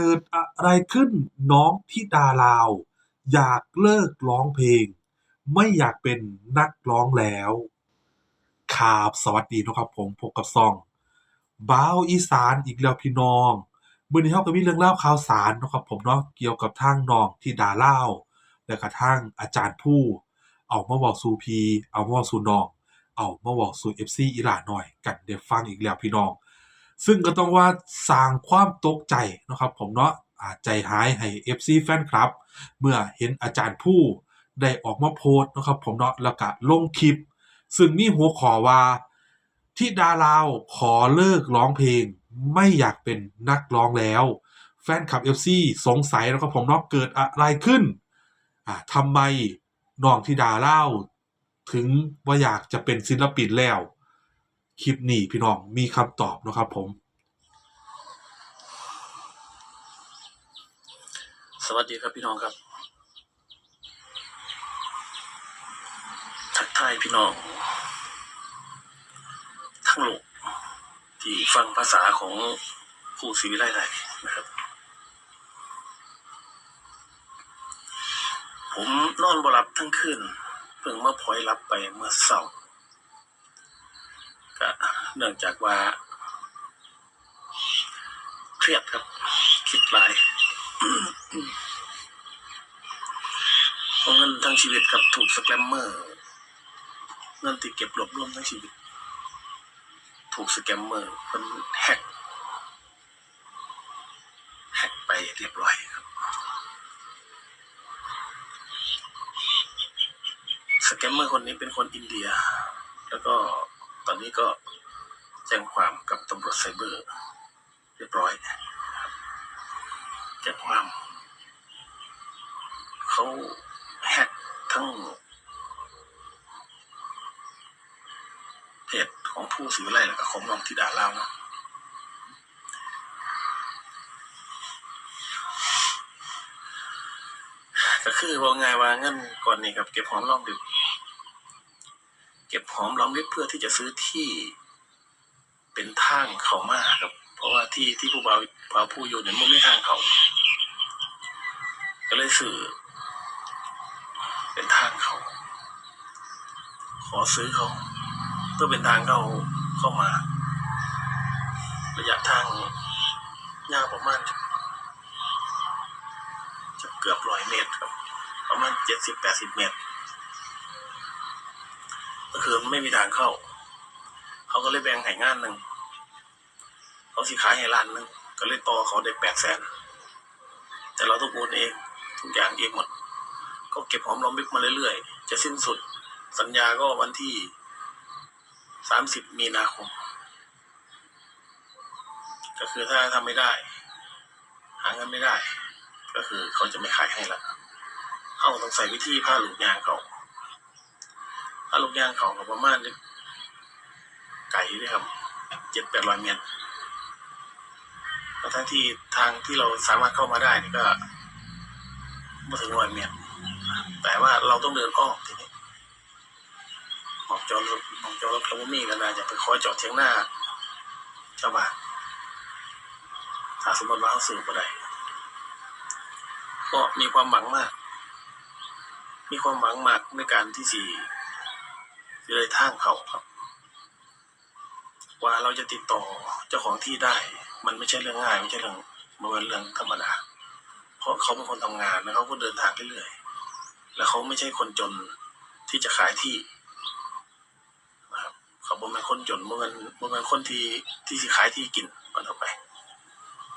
เกิดอะไรขึ้นน้องธิดาลาว อยากเลิกร้องเพลง ไม่อยากเป็นนักร้องแล้วครับสวัสดีนะครับผมพบกับซองบ้าวอีสานอีกแล้วพี่น้องมือนี้เราก็มีเรื่องเล่าข่าวสารนะครับผมเนาะเกี่ยวกับทางน้องธิดาลาวและก็ทางอาจารย์ผู้เอามาเว้าสู่พีเอามาเว้าสู่น้อง เอามาเว้าสู่ FC อีหลาหน้อย กันได้ฟังอีกแล้วพี่น้อง ซึ่งก็ต้องว่าสร้างความตกใจนะครับผมเนาะอาใจหายให้ FC แฟนคลับ เมื่อเห็นอาจารย์ผู้ได้ออกมาโพสต์นะครับผมเนาะแล้วก็ลงคลิป ซึ่งมีหัวข้อว่าที่ดาลาวขอเลิกร้องเพลง ไม่อยากเป็นนักร้องแล้ว แฟนคลับ FC สงสัยแล้วครับผมเนาะเกิดอะไรขึ้นอ่าทำไมน้องที่ดาเล่าถึงว่าอยากจะเป็นศิลปินแล้ว คลิปนี้พี่น้องมีคำตอบนะครับผม สวัสดีครับพี่น้องครับทักทายพี่น้อง ทั้งโลกที่ฟังภาษาของผู้ศิวิไลไทยนะครับ ผมนอนบ่หลับทั้งคืนเพิ่งมาพลอยหลับไปเมื่อเช้าก็ เนื่องจากว่า เครียดครับ คิดหลายเพราะเงินทั้งชีวิตกับถูกสแกมเมอร์เงินที่เก็บรวบรวมทั้งชีวิต ถูกสแกมเมอร์มันแฮกแฮกไปเรียบร้อยครับสแกมเมอร์คนนี้เป็นคนอินเดีย แล้วก็ตอนนี้ก็ แจ้งความกับตำรวจไซเบอร์ เรียบร้อยแจ้งความเขาแฮกทั้งเพจของผู้สื่อไล่แล้วก็ของน้องธิดาเล่านะก็คือว่าไงว่าเงินก่อนนี้ครับเก็บหอมรอมริบเก็บหอมรอมริบเพื่อที่จะซื้อที่ เป็นทางเขามาครับ เพราะว่าที่ที่ผู้บ่าวบ่าวผู้อยู่เนี่ยมันไม่ทางเขา ก็เลยสื่อ เป็นทางเขา ขอซื้อเขาเพื่อเป็นทางเขาเข้ามา ระยะทางยาวประมาณจะเกือบร้อยเมตรครับ ประมาณเจ็ดสิบแปดสิบเมตร ก็คือไม่มีทางเข้า เขาก็เลยแบ่งให้งานหนึ่งเขาสิขายให้ล้านหนึ่งก็เลยต่อเขาได้แปดแสนแต่เราต้องโอนเองทุกอย่างเองหมด ก็เก็บหอมรอมริบมาเรื่อยๆ จะสิ้นสุด สัญญาก็วันที่สามสิบมีนาคม ก็คือถ้าทำไม่ได้ หาเงินไม่ได้ ก็คือเขาจะไม่ขายให้ละเขาต้องใส่วิธีผ้าหลูกยางเขาผ้าหลูกยางเขากับประมาณนี้ ไก่ด้วยครับเจ็ดแปดร้อยเมตรทั้งที่ทางที่เราสามารถเข้ามาได้นี่ก็ไม่ถึงร้อยเมตรแต่ว่าเราต้องเดินอ้อมทีนี้ออกจอดรถออกจอดรถเขาบ่มีกันนะจะไปคอยจอดเทียงหน้าชาวบ้านถ้าสมมติว่าเขาซื้อบ่ได้ก็มีความหวังมาก มีความหวังมากในการที่สี่ที่เลยทางเขาครับ ว่าเราจะติดต่อเจ้าของที่ได้ มันไม่ใช่เรื่องง่ายไม่ใช่เรื่องมันเป็นเรื่องธรรมดา เพราะเขาเป็นคนทำงานแล้วเขาก็เดินทางเรื่อยๆแล้วเขาไม่ใช่คนจนที่จะขายที่นะครับเขาบ่แม่นคนจนบ่แม่นบ่แม่นคนที่ที่ขายที่กินมันออกไป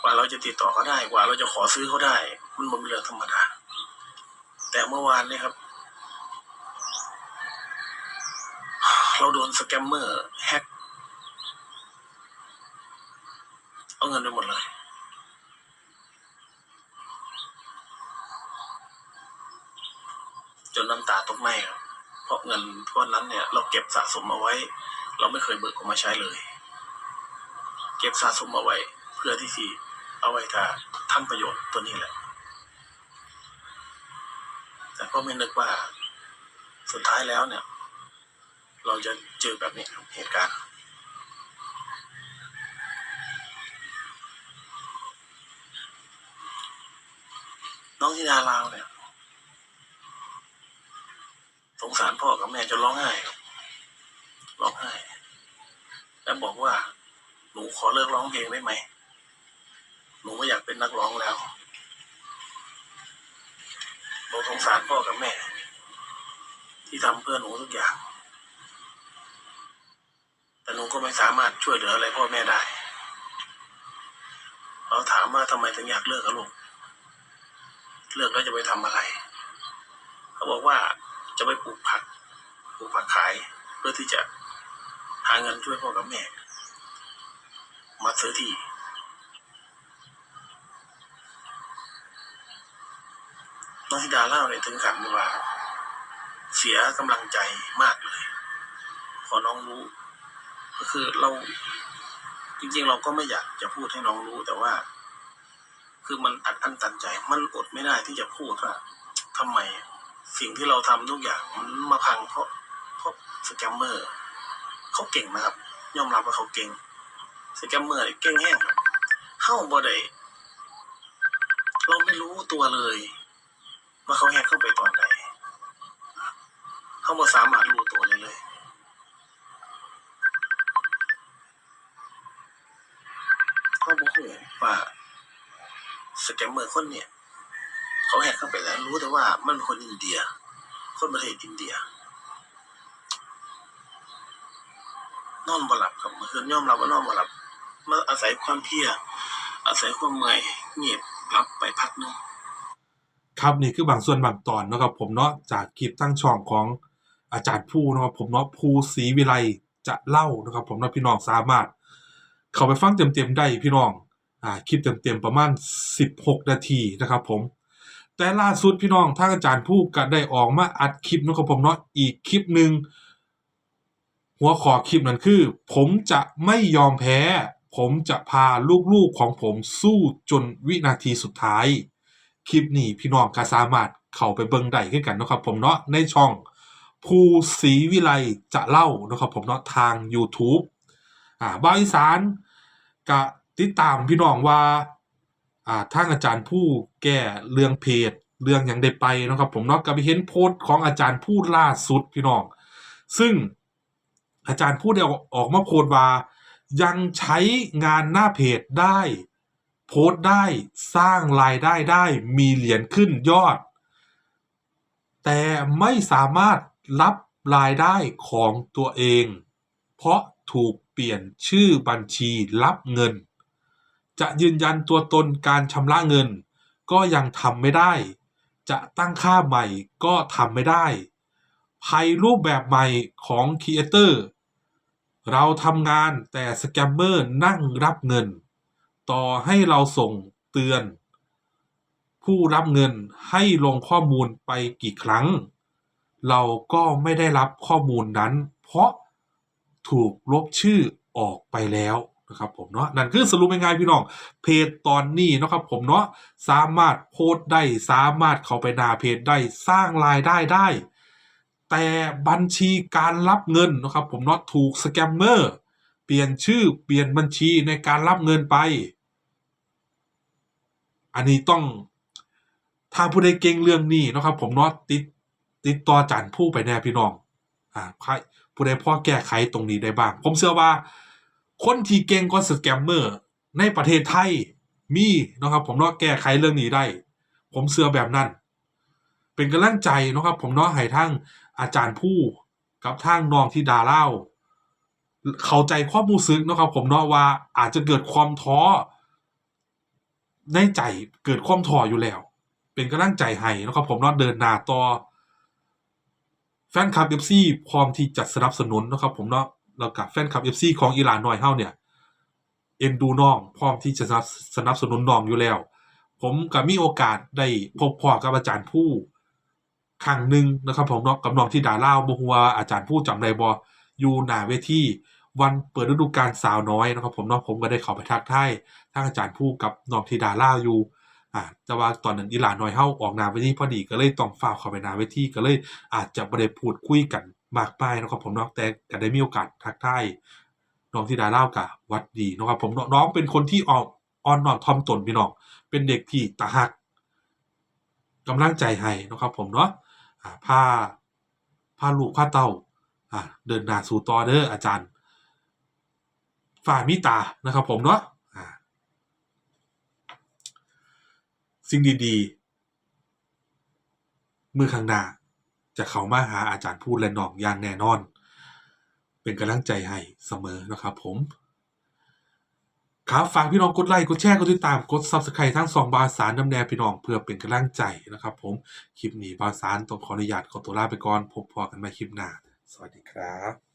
กว่าเราจะติดต่อเขาได้กว่าเราจะขอซื้อเขาได้ มันเป็นเรื่องธรรมดา แต่เมื่อวานเนี่ยครับ เราโดนสแกมเมอร์แฮก เงินไปหมดเลยจนน้ำตาตกในครับเพราะเงินก้อนนั้นเนี่ย เราเก็บสะสมเอาไว้ เราไม่เคยเบิกออกมาใช้เลย เก็บสะสมเอาไว้ เพื่อที่ที่เอาไว้ถ้าทำประโยชน์ตัวนี้แหละ แต่ก็ไม่นึกว่าสุดท้ายแล้วเนี่ย เราจะเจอแบบนี้เหตุการณ์ องที่ดาลาวเนี่ยสงสารพ่อกับแม่จนร้องไห้ร้องไห้แล้วบอกว่า หนูขอเลิกร้องเพลงได้ไหมหนูไม่อยากเป็นนักร้องแล้วหนูสงสารพ่อกับแม่ ที่ทำเพื่อหนูทุกอย่าง แต่หนูก็ไม่สามารถช่วยเหลืออะไรพ่อแม่ได้ เราถามว่าทำไมถึงอยากเลิกกับลูก เลิกแล้วจะไปทำอะไร เขาบอกว่าจะไปปลูกผักปลูกผักขายเพื่อที่จะหาเงินช่วยพ่อกับแม่ มาซื้อที่น้องธิดาเล่าเนี่ยถึงขันว่า เสียกำลังใจมากเลย พอน้องรู้ ก็คือเราจริงๆ เราก็ไม่อยากจะพูดให้น้องรู้แต่ว่า คือมันอัดอั้นตันใจ มันอดไม่ได้ที่จะพูดว่าทำไมสิ่งที่เราทำทุกอย่างมันมาพังเพราะเพราะสแกมเมอร์เขาเก่งนะครับ ยอมรับว่าเขาเก่งสแกมเมอร์เนี่ยเก่งแห้งครับเข้าบ่ได้เราไม่รู้ตัวเลย ว่าเขาแฮกเข้าไปตอนไหนเข้าบ่สามารถรู้ตัวเลยเลยเขาบอกว่า สแกมเมอร์คนเนี่ย เขาแฮกเข้าไปแล้ว รู้แต่ว่ามันคนอินเดีย คนประเทศอินเดีย นอนบ่หลับครับเมื่อคืนยอมรับว่านอนบ่หลับมาอาศัยความเพียอาศัยความเมื่อยเงียบรับไปพักนึงครับนี่คือบางส่วนบางตอนนะครับผมเนาะจากคลิปตั้งช่องของอาจารย์ผู้นะครับผมเนาะภูศรีวิไลจะเล่านะครับ ผมเนาะพี่น้องสามารถ เข้าไปฟังเต็มๆได้พี่น้อง คลิปเต็มๆประมาณ 16 นาทีนะครับผม แต่ล่าสุดพี่น้องทางอาจารย์ผู้ก็ได้ออกมาอัดคลิปนะครับผมเนาะอีกคลิปหนึ่งหัวข้อคลิปนั้นคือ ผมจะไม่ยอมแพ้ ผมจะพาลูกๆของผมสู้จนวินาทีสุดท้าย คลิปนี้พี่น้องก็สามารถเข้าไปเบิ่งได้ขึ้นกันนะครับผมเนาะในช่องภูศรีวิไลจะเล่านะครับผมเนาะทาง YouTube อ่าบาอีสานก็ ติดตามพี่น้องว่าอ่าทางอาจารย์ผู้แก้เรื่องเพจเรื่องอย่างได้ไปนะครับผมเนาะก็ไปเห็นโพสต์ของอาจารย์ผู้ล่าสุดพี่น้องซึ่งอาจารย์ผู้ได้ออกมาโพสต์ว่า ยังใช้งานหน้าเพจได้ โพสต์ได้สร้างรายได้ได้มีเหรียญขึ้นยอด แต่ไม่สามารถรับรายได้ของตัวเอง เพราะถูกเปลี่ยนชื่อบัญชีรับเงิน จะยืนยันตัวตนการชำระเงิน ก็ยังทำไม่ได้ จะตั้งค่าใหม่ก็ทำไม่ได้ ภัยรูปแบบใหม่ของครีเอเตอร์เราทำงานแต่สแกมเมอร์นั่งรับเงิน ต่อให้เราส่งเตือน ผู้รับเงินให้ลงข้อมูลไปกี่ครั้ง เราก็ไม่ได้รับข้อมูลนั้น เพราะถูกลบชื่อออกไปแล้ว นะครับผมเนาะนั่นคือสรุปง่ายๆพี่น้อง เพจตอนนี้นะครับผมเนาะสามารถโพสได้สามารถเข้าไปหน้าเพจได้สร้างรายได้ได้ แต่บัญชีการรับเงินนะครับผมเนาะถูกสแกมเมอร์เปลี่ยนชื่อเปลี่ยนบัญชีในการรับเงินไป อันนี้ต้องถ้าผู้ใดเก่งเรื่องนี้นะครับ ผมเนาะติดติดต่อจารย์ผู้ไปแน่พี่น้องอ่าใครผู้ใดพอแก้ไขตรงนี้ได้บ้าง ผมเชื่อว่า คนที่เก่งกว่าสแกมเมอร์ในประเทศไทยมีนะครับผมเนาะแก้ไขเรื่องนี้ได้ ผมเชื่อแบบนั้น เป็นกำลังใจนะครับผมเนาะให้ทั้งอาจารย์ผู้กับทางน้องที่ดาเล่า เข้าใจความรู้สึกเนะครับ ผมเนาะว่าอาจจะเกิดความท้อในใจเกิดความท้ออยู่แล้ว เป็นกำลังใจให้นะครับผมเนาะเดินหน้าต่อแฟนคลับ FC พร้อมที่จะสนับสนุนนะครับผมเนาะ แล้วกับแฟนคลับ FC ของอีหลานน้อยเฮาเนี่ย เอ็นดูน้องพร้อมที่จะสนับสนับสนุนน้องอยู่แล้ว ผมก็มีโอกาสได้พบพ่อกับอาจารย์ผู้ครั้งหนึ่งนะครับผมเนาะกับน้องที่ดาเล่าบ่ฮู้ว่าอาจารย์ผู้จำได้บ่อยู่หน้าเวทีวันเปิดฤดูกาลสาวน้อยนะครับผมเนาะผมก็ได้เข้าไปทักทายทางอาจารย์ผู้กับน้องที่ดาเล่าอยู่อ่าแต่ว่าตอนนั้นอีหลานน้อยเฮาออกหน้าเวทีพอดีก็เลยต้องฝ้าเข้าไปหน้าเวทีก็เลยอาจจะบ่ได้พูดคุยกัน มากมายนะครับผมเนาะแต่ก็ได้มีโอกาสทักทายน้องที่ดาเล่ากะหวัดดีนะครับผมน้องเป็นคนที่ออกอ่อนน้อมถ่อมตนพี่น้องเป็นเด็กที่ตาฮักกำลังใจให้นะครับผมเนาะอ่าพาพาลูกพาเต้าอ่าเดินหน้าสู่ต่อเด้ออาจารย์ ฝ่ามิตานะครับผมเนาะสิ่งดีๆ มือข้างหน้า จะเข้ามาหาอาจารย์พูดและน้องอย่างแน่นอน เป็นกำลังใจให้เสมอนะครับผมครับฝากพี่น้องกดไลค์กดแชร์กดติดตามกด Subscribe ทั้งสองบาสารน้ำแนวพี่น้องเพื่อเป็นกำลังใจนะครับ ผมคลิปนี้บาสารต้องขออนุญาตขอตัวลาไปก่อนพบพอกันใหม่คลิปหน้า สวัสดีครับ